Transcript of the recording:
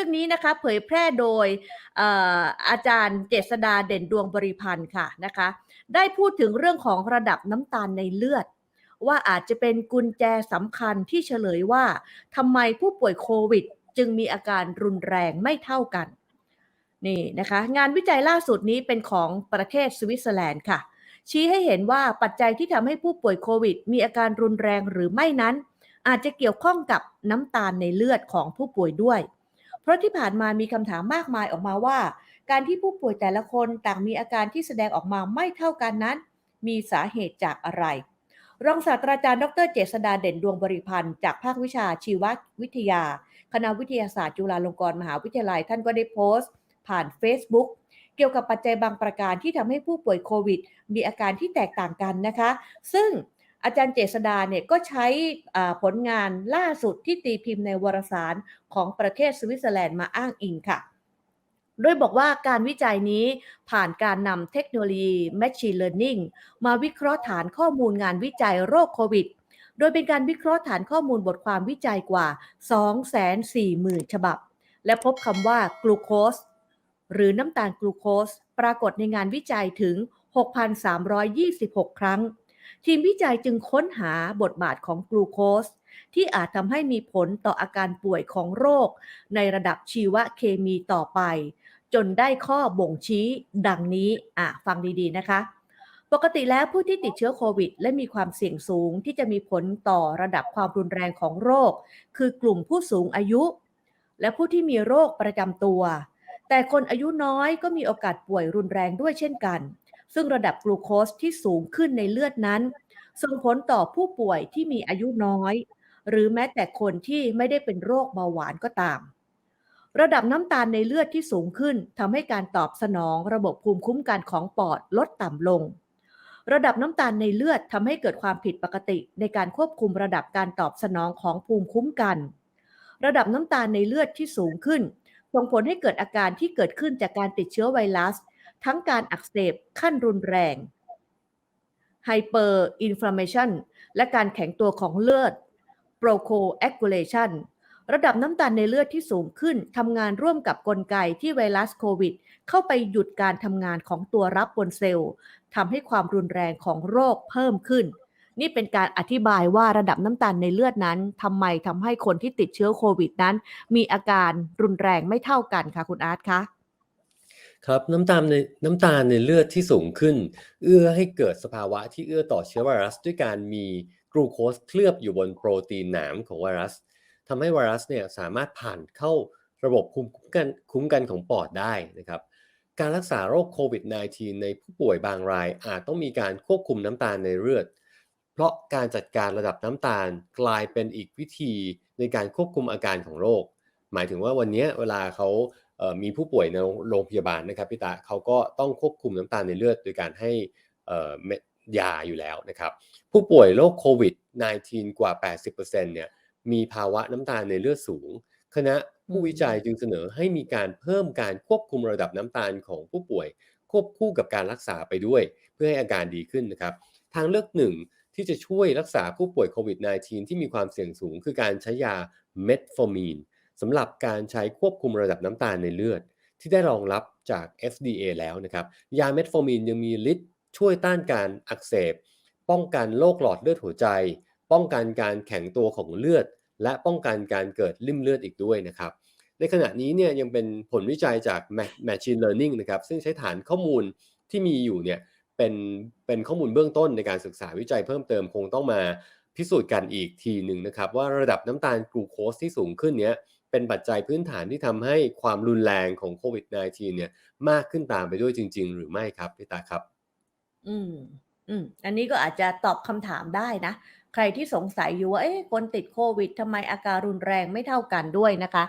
รื่องนี้นะคะเผยแพร่โดยออาจารย์เจษดาเด่นดวงบริพันธ์ค่ะนะคะได้พูดถึงเรื่องของระดับน้ำตาลในเลือด ว่าอาจจะเป็นกุญแจสำคัญที่เฉลยว่าทำไมผู้ป่วยโควิด จึงมีอาการรุนแรงไม่เท่ากันนี่นะคะงานวิจัยล่าสุดนี้เป็นของประเทศสวิตเซอร์แลนด์ค่ะ ชี้ให้เห็นว่าปัจจัยที่ทำให้ผู้ป่วยโควิด มีอาการรุนแรงหรือไม่นั้น อาจจะเกี่ยวข้องกับน้ำตาลในเลือดของผู้ป่วยด้วย ราะที่ผ่านมามีคำถามมากมายออกมาว่า การที่ผู้ป่วยแต่ละคนต่างมีอาการที่แสดงออกมาไม่เท่ากันนั้น มีสาเหตุจากอะไร รองศาสตราจารย์ดรเจษดาเด่นดวงบริพันธ์จากภาควิชาชีววิทยา คณะวิทยาศาสตร์จุฬาลงกรณ์มหาวิทยาลัยท่านก็ได้โพสต์ ผ่าน Facebook เกี่ยวกับปัจจัยบางประการที่ทำให้ผู้ป่วยโควิด มีอาการที่แตกต่างกันนะคะ ซึ่ง อาจารย์เจษดาเนี่ยก็ใช้ผลงานล่าสุดที่ตีพิมพ์ในวารสารของประเทศสวิตเซอร์แลนด์มาอ้างอิงค่ะโดยบอกว่าการวิจัยนี้ผ่านการนำเทคโนโลยี Machine Learning มาวิเคราะห์ฐานข้อมูลงานวิจัยโรคโควิด โดยเป็นการวิเคราะห์ฐานข้อมูลบทความวิจัยกว่า 240,000 ฉบับ และพบคำว่ากลูโคสหรือน้ำตาลกลูโคส ปรากฏในงานวิจัยถึง 6,326 ครั้ง ทีมวิจัยจึงค้นหาบทบาทของกลูโคสที่อาจทำให้มีผลต่ออาการป่วยของโรค ในระดับชีวเคมีต่อไป จนได้ข้อบ่งชี้ดังนี้อะฟังดีๆนะคะ ปกติแล้วผู้ที่ติดเชื้อโควิด และมีความเสี่ยงสูงที่จะมีผลต่อระดับความรุนแรงของโรค คือกลุ่มผู้สูงอายุ และผู้ที่มีโรคประจำตัว แต่คนอายุน้อยก็มีโอกาสป่วยรุนแรงด้วยเช่นกัน ซึ่งระดับกลูโคสที่สูงขึ้นในเลือดนั้นส่งผลต่อผู้ป่วยที่มีอายุน้อย หรือแม้แต่คนที่ไม่ได้เป็นโรคเบาหวานก็ตาม ระดับน้ำตาลในเลือดที่สูงขึ้นทำให้การตอบสนองระบบภูมิคุ้มกันของปอดลดต่ำลง ระดับน้ำตาลในเลือดทำให้เกิดความผิดปกติในการควบคุมระดับการตอบสนองของภูมิคุ้มกัน ระดับน้ำตาลในเลือดที่สูงขึ้นส่งผลให้เกิดอาการที่เกิดขึ้นจากการติดเชื้อไวรัส ทั้งการอักเสบขั้นรุนแรง hyperinflammation และการแข็งตัวของเลือด procoagulation ระดับน้ำตาลในเลือดที่สูงขึ้นทำงานร่วมกับกลไกที่ไวรัสโควิด เข้าไปหยุดการทำงานของตัวรับบนเซลล์ทำให้ความรุนแรงของโรคเพิ่มขึ้น นี่เป็นการอธิบายว่าระดับน้ำตาลในเลือดนั้นทำไมทำให้คนที่ติดเชื้อโควิดนั้น มีอาการรุนแรงไม่เท่ากันค่ะคุณอาร์ตคะ ครับน้ำตาลในน้ำตาลในเลือดที่สูงขึ้น เอื้อให้เกิดสภาวะที่เอื้อต่อเชื้อไวรัส ด้วยการมีกลูโคสเคลือบอยู่บนโปรตีนหนามของไวรัสทำให้ไวรัสเนี่ยสามารถผ่านเข้าระบบคุ้มกันคุ้มกันของปอดได้นะครับ การรักษาโรคโควิด -19 ในผู้ป่วยบางรายอาจต้องมีการควบคุมน้ำตาลในเลือด เพราะการจัดการระดับน้ำตาลกลายเป็นอีกวิธีในการควบคุมอาการของโรค หมายถึงว่าวันนี้เวลาเขา มีผู้ป่วยในโรงพยาบาลนะครับพี่ตาเขาก็ต้องควบคุมน้ำตาลในเลือดโดยการให้เอ่อเม็ดยาอยู่แล้วนะครับผู้ป่วยโรคโควิด -19 กว่า 80%เนี่ยมีภาวะน้ำตาลในเลือดสูง คณะผู้วิจัยจึงเสนอให้มีการเพิ่มการควบคุมระดับน้ำตาลของผู้ป่วย ควบคู่กับการรักษาไปด้วย เพื่อให้อาการดีขึ้นนะครับ ทางเลือกหนึ่งที่จะช่วยรักษาผู้ป่วยโควิด -19 ที่มีความเสี่ยงสูง คือการใช้ยาเมทฟอร์มีน สำหรับการใช้ควบคุมระดับน้ำตาลในเลือด ที่ได้รองรับจาก FDA แล้วนะครับ ยาเมทฟอร์มีนยังมีฤทธิ์ช่วยต้านการอักเสบ ป้องกันโรคหลอดเลือดหัวใจ ป้องกันการแข็งตัวของเลือด และป้องกันการเกิดริ่มเลือดอีกด้วยนะครับ ในขณะนี้เนี่ยยังเป็นผลวิจัยจาก Machine Learning นะครับซึ่งใช้ฐานข้อมูลที่มีอยู่เนี่ยเป็นเป็นข้อมูลเบื้องต้นในการศึกษาวิจัยเพิ่มเติมคงต้องมาพิสูจน์กันอีกทีหนึ่งนะครับ ว่าระดับน้ำตาลกลูโคสที่สูงขึ้นเนี้ย เป็นปัจจัยพื้นฐานที่ทำให้ความรุนแรงของโควิด -19 เนี่ยมากขึ้นตามไปด้วยจริง ๆ หรือไม่ครับพี่ตาครับ อืมอืมอันนี้ก็อาจจะตอบคำถามได้นะ ใครที่สงสัยอยู่ว่าเอ๊ะคนติดโควิดทำไมอาการรุนแรงไม่เท่ากันด้วยนะคะ